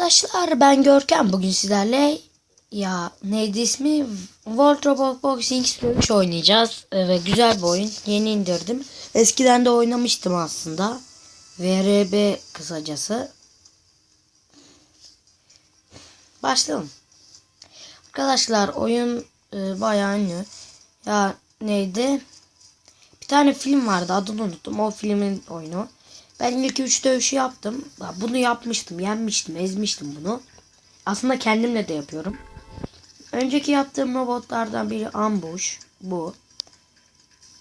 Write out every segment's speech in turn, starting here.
Arkadaşlar ben Görkem. Bugün sizlerle ya neydi ismi? World Robot Boxing 3 oynayacağız. Ee, ve güzel bir oyun. Yeni indirdim. Eskiden de oynamıştım aslında. VRB kısacası. Başlayalım. Arkadaşlar oyun e, bayağı ünlü. Ya neydi? Bir tane film vardı. Adını unuttum. O filmin oyunu ben ilk 3 dövüşü yaptım. Ya Bunu yapmıştım, yenmiştim, ezmiştim bunu. Aslında kendimle de yapıyorum. Önceki yaptığım robotlardan biri Ambush, bu.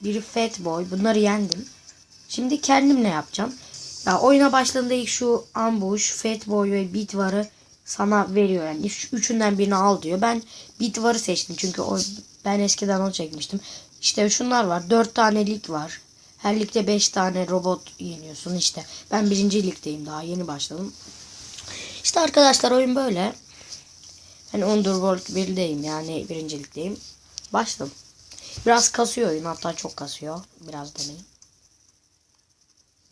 Biri Fat Boy, bunları yendim. Şimdi kendimle yapacağım. Ya oyuna başladığında ilk şu Ambush, Fat Boy ve Bitwar'ı sana veriyor. Yani üç- üçünden birini al diyor. Ben Bitwar'ı seçtim çünkü o, ben eskiden onu çekmiştim. İşte şunlar var. Dört tane var. Her ligde 5 tane robot yeniyorsun işte. Ben birinci ligdeyim daha yeni başladım. İşte arkadaşlar oyun böyle. Ben Underworld 1'deyim yani birinci ligdeyim. Başladım. Biraz kasıyor oyun hatta çok kasıyor. Biraz demeyin.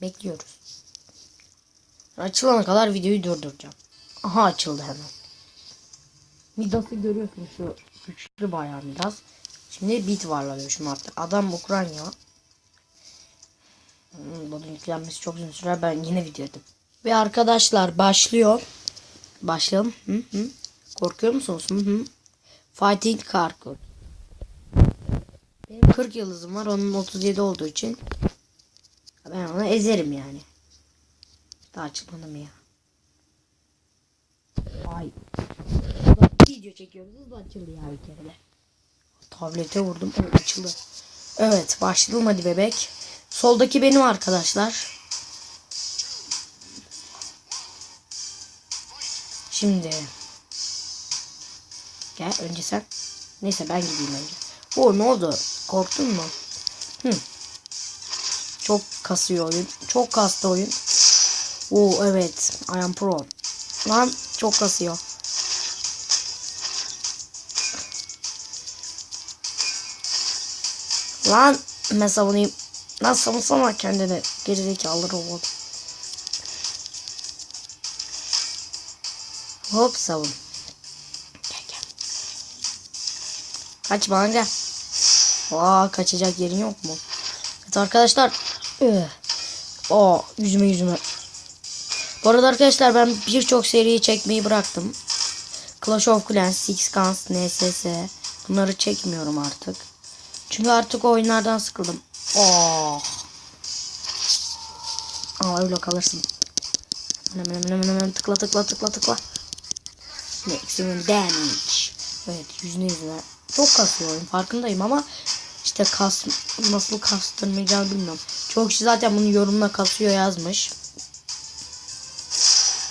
Bekliyoruz. Açılana kadar videoyu durduracağım. Aha açıldı hemen. Midas'ı görüyorsun şu güçlü bayağı Midas. Şimdi bit varla şunu artık. Adam Ukrayna. Bunun yüklenmesi çok uzun sürer. Ben yine videoydum. Ve arkadaşlar başlıyor. Başlayalım. Hı hı. Korkuyor musunuz? Hı hı. Fighting Carco. Benim 40 yıldızım var. Onun 37 olduğu için. Ben onu ezerim yani. Daha açılmadım ya. Ay. Video çekiyoruz. Hızlı açıldı ya bir kere de. Tablete vurdum. Evet açıldı. Evet başlayalım hadi bebek. Soldaki benim arkadaşlar. Şimdi. Gel önce sen. Neyse ben gideyim önce. O ne oldu? Korktun mu? Hı. Çok kasıyor oyun. Çok kastı oyun. Oo evet. I am pro. Lan çok kasıyor. Lan ben savunayım. Lan savunsana kendini. Gerizekalı robot. Hop savun. Gel gel. Kaç bana gel. Aa kaçacak yerin yok mu? Evet arkadaşlar. Aa yüzüme yüzüme. Bu arada arkadaşlar ben birçok seriyi çekmeyi bıraktım. Clash of Clans, Six Guns, NSS bunları çekmiyorum artık. Çünkü artık oyunlardan sıkıldım. Oh. Aa öyle kalırsın. Hemen hemen hemen hemen tıkla tıkla tıkla tıkla. Maximum damage. Evet yüzüne yüzüne. Çok kasıyor farkındayım ama işte kas nasıl kastırmayacağını bilmiyorum. Çok kişi zaten bunu yorumla kasıyor yazmış.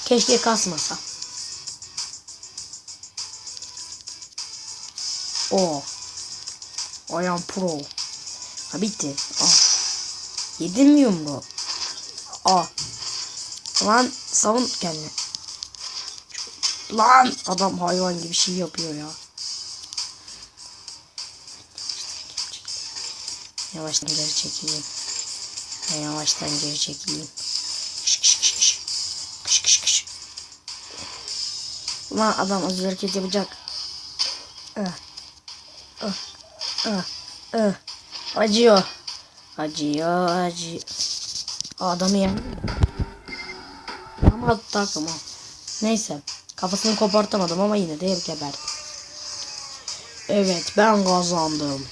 Keşke kasmasa. Oh. I am pro. Ha bitti. Ah. Yedin mi yumruğu? Ah. Lan savun kendini. Lan adam hayvan gibi şey yapıyor ya. Yavaştan geri çekileyim. Ben yavaştan geri çekileyim. Kış kış kış kış. Kış adam az hareket yapacak. Ah. Ah. Ah. Ah. Acıyor. Acıyor, acıyor. Adamı yendi. Ama takım o. Neyse. Kafasını kopartamadım ama yine de geberdi. Evet ben kazandım.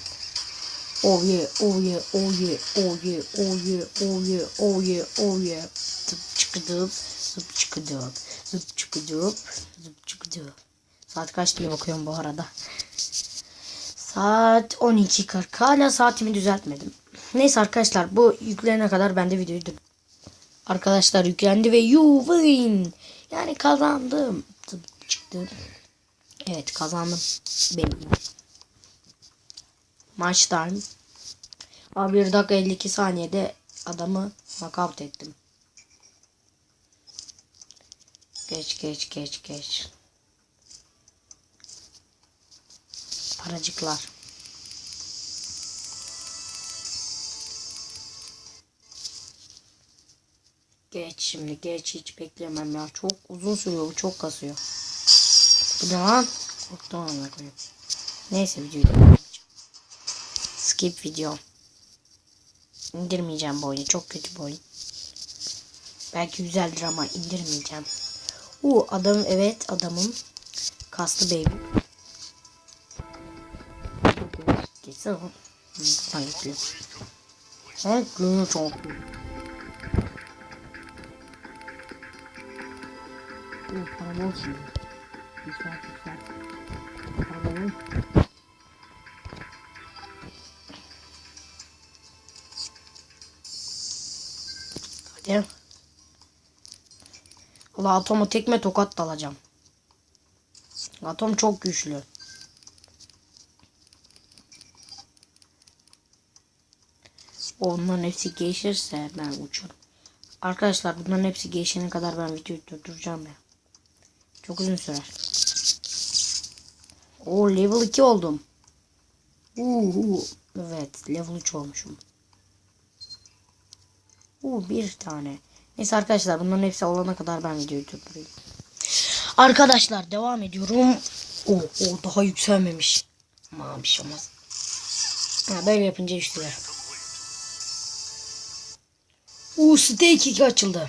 Oh yeah, oh yeah, oh yeah, oh yeah, oh yeah, oh yeah, oh yeah, oh yeah. Zıp çıkıdıp, zıp çıkıdıp, zıp çıkıdıp, zıp çıkıdıp. Saat kaç diye bakıyorum bu arada. Saat 12.40. Hala saatimi düzeltmedim. Neyse arkadaşlar bu yüklenene kadar ben de videoyu. Arkadaşlar yüklendi ve you win. Yani kazandım. Çıktı. Evet kazandım. Benim. Maç time. Abi 1 dakika 52 saniyede adamı knockout ettim. Geç geç geç geç. Paracıklar. Geç şimdi geç hiç beklemem ya. Çok uzun sürüyor bu çok kasıyor. Bu ne lan? Korktum amına koyayım. Neyse videoyu. Skip video. İndirmeyeceğim bu oyunu. Çok kötü bir oyun. Belki güzeldir ama indirmeyeceğim. U adam evet adamım. Kaslı baby. Geçsene oğlum. Buradan gidiyor. Ha gönül çok iyi. Bu param olsun. Güzel güzel. Param Hadi. Allah atomu tekme tokat dalacağım. Atom çok güçlü. Onların hepsi geçirse ben uçurum. Arkadaşlar bunların hepsi geçene kadar ben videoyu durduracağım ya. Çok uzun sürer. O level 2 oldum. Uhu. Evet level 3 olmuşum. Uuu bir tane. Neyse arkadaşlar bunların hepsi olana kadar ben videoyu durdurayım. Arkadaşlar devam ediyorum. O, o daha yükselmemiş. Ama bir şey olmaz. Ha, böyle yapınca işte. Uuu steak 2 açıldı.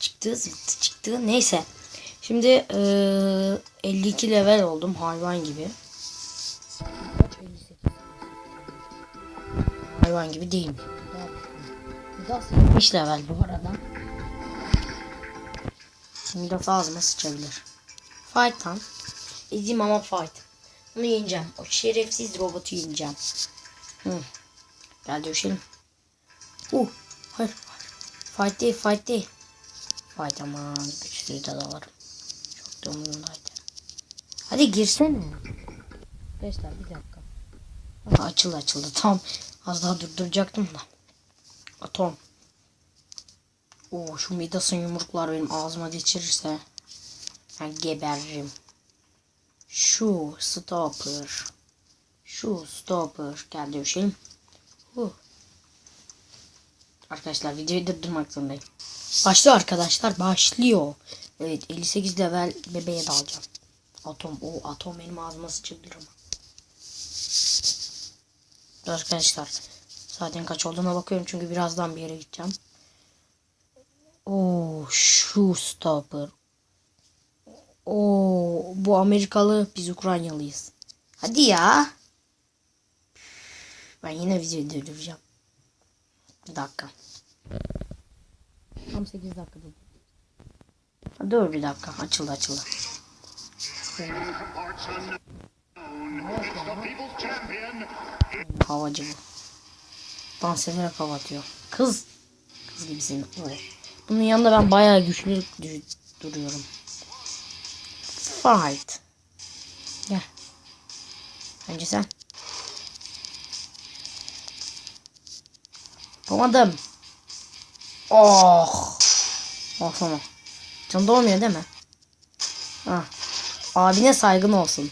Çıktı çıktı. Neyse. Şimdi eee 52 level oldum hayvan gibi. Hayvan gibi değil mi? Midas 70 level bu arada. Midas ağzıma sıçabilir. Fight lan. Ezim ama fight. Bunu yeneceğim. O şerefsiz robotu yeneceğim. Hı. Gel dövüşelim. Uh. Hayır. Fight değil. Fight aman güçlüyü de dalarım. Çok da umurumdaydı. Hadi girsene. Arkadaşlar bir dakika. Aha, açıldı açıldı. Tam az daha durduracaktım da. Atom. Oo şu Midas'ın yumruklar benim ağzıma geçirirse ben geberirim. Şu stopper. Şu stopper. Gel dövüşelim. Huh. Arkadaşlar videoyu durdurmak zorundayım. Başlıyor arkadaşlar. Başlıyor. Evet 58 level bebeğe dalacağım. Atom. O atom benim ağzıma sıçabilir ama. Arkadaşlar. Saatin kaç olduğuna bakıyorum çünkü birazdan bir yere gideceğim. Oo şu stopper. Oo bu Amerikalı biz Ukraynalıyız. Hadi ya. Ben yine videoyu durduracağım. Bir dakika. Tam 8 dakika dur. Dur bir dakika. Açıldı açıldı. Havacı bu. Dans ederek hava atıyor. Kız. Kız gibisin. Oo. Bunun yanında ben bayağı güçlü du- duruyorum. Fight. Gel. Önce sen. Yapamadım. Oh. Oh sana. Can doğmuyor değil mi? Ah. Abine saygın olsun.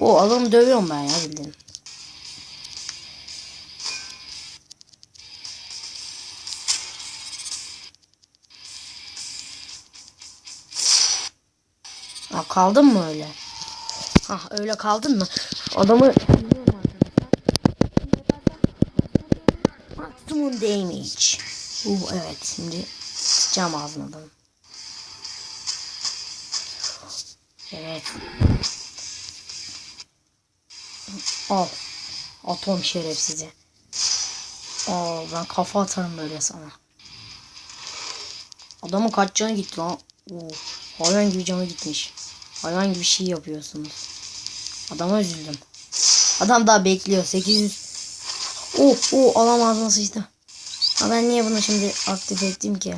O adamı dövüyorum ben ya bildiğin. Kaldın mı öyle? Ha öyle kaldın mı? Adamı. Maximum damage. Uh, evet şimdi sıçacağım ağzına adamı. Evet. Al. Atom şerefsizi. Al ben kafa atarım böyle sana. Adamın kaç canı gitti lan. Oo, hayvan gibi canı gitmiş. Hayvan gibi şey yapıyorsunuz. Adama üzüldüm. Adam daha bekliyor. 800. Oh oh adam ağzına sıçtı. Ha ben niye bunu şimdi aktif ettim ki?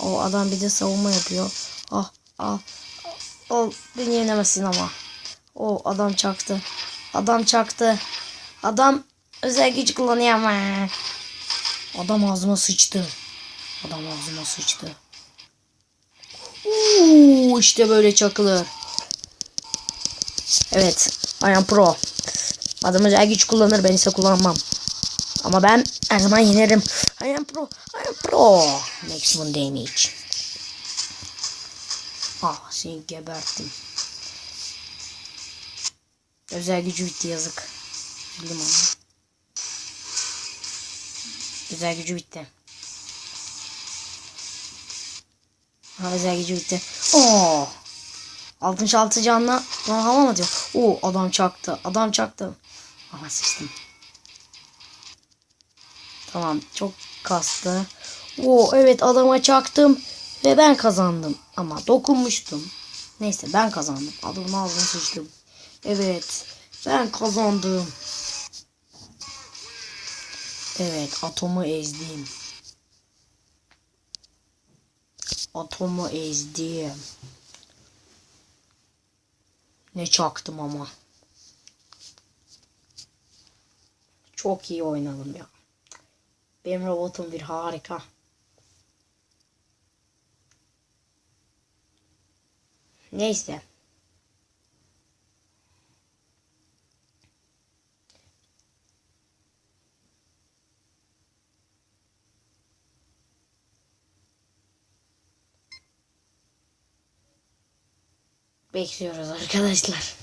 O adam bir de savunma yapıyor. Ah ah. O beni yenemezsin ama. O adam çaktı. Adam çaktı. Adam özel güç kullanıyor ama. Adam ağzıma sıçtı. Adam ağzıma sıçtı. Uuu işte böyle çakılır. Evet. I am pro. Adam özel güç kullanır ben ise kullanmam. Ama ben her zaman yenerim. I am pro. I am pro. Maximum damage. Ah seni geberttim. Özel gücü bitti yazık. Bildim. Özel gücü bitti. Ha özel gücü bitti. Oo. 66 canla lan hava mı diyor? Oo adam çaktı. Adam çaktı. Aha sıçtım. Tamam çok kastı. Oo evet adama çaktım ve ben kazandım. Ama dokunmuştum. Neyse ben kazandım. Adamın ağzını sıçtım. Evet ben kazandım. Evet atomu ezdim. Atomu ezdim. Ne çaktım ama. Çok iyi oynadım ya. Benim robotum bir harika. Neyse. Bekliyoruz arkadaşlar.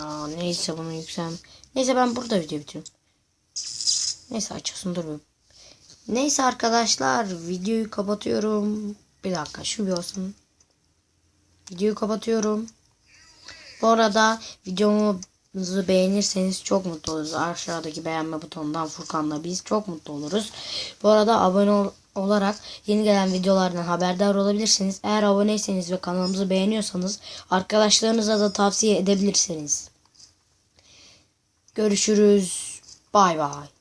Aa, neyse bunu yüksel. Neyse ben burada video bitiriyorum. Neyse açılsın dur. Neyse arkadaşlar videoyu kapatıyorum. Bir dakika şu bir olsun. Videoyu kapatıyorum. Bu arada videomuzu beğenirseniz çok mutlu oluruz. Aşağıdaki beğenme butonundan Furkan'la biz çok mutlu oluruz. Bu arada abone ol- olarak yeni gelen videolardan haberdar olabilirsiniz. Eğer aboneyseniz ve kanalımızı beğeniyorsanız arkadaşlarınıza da tavsiye edebilirsiniz. Görüşürüz. Bay bay.